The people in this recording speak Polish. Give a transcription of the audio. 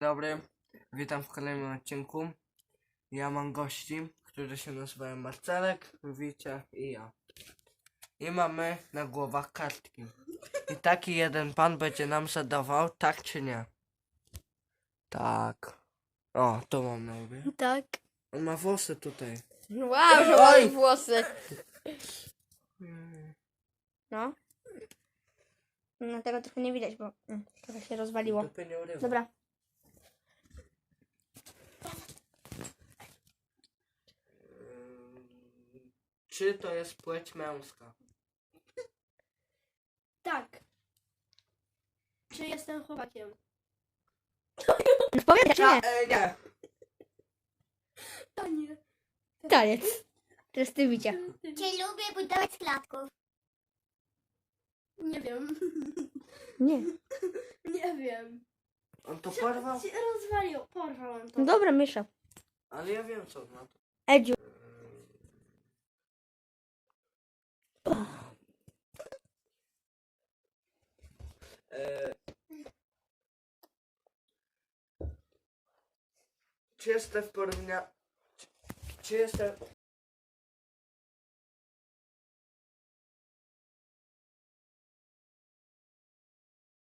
Dobry, witam w kolejnym odcinku. Ja mam gości, którzy się nazywają Marcelek, Wicia i ja. I mamy na głowach kartki. I taki jeden pan będzie nam zadawał, tak czy nie? Tak. O, to mam na łbie. Tak. On ma włosy tutaj. Wow, że Oj. ładne włosy. No. No tego trochę nie widać, bo mm, trochę się rozwaliło. Dupy nie urywa. Dobra. Czy to jest płeć męska? Tak. Czy jestem chłopakiem? Powiedz, czy nie? e, nie. To nie. Taniec. Teraz ty widzicie. Czy lubię budować z klatków? Nie wiem. Nie. Nie wiem. On to porwał? Rozwalił, porwał on to. No dobra, Mysza. Ale ja wiem co on ma. Edziu. E, Czy jestem w porównaniu... Czy jestem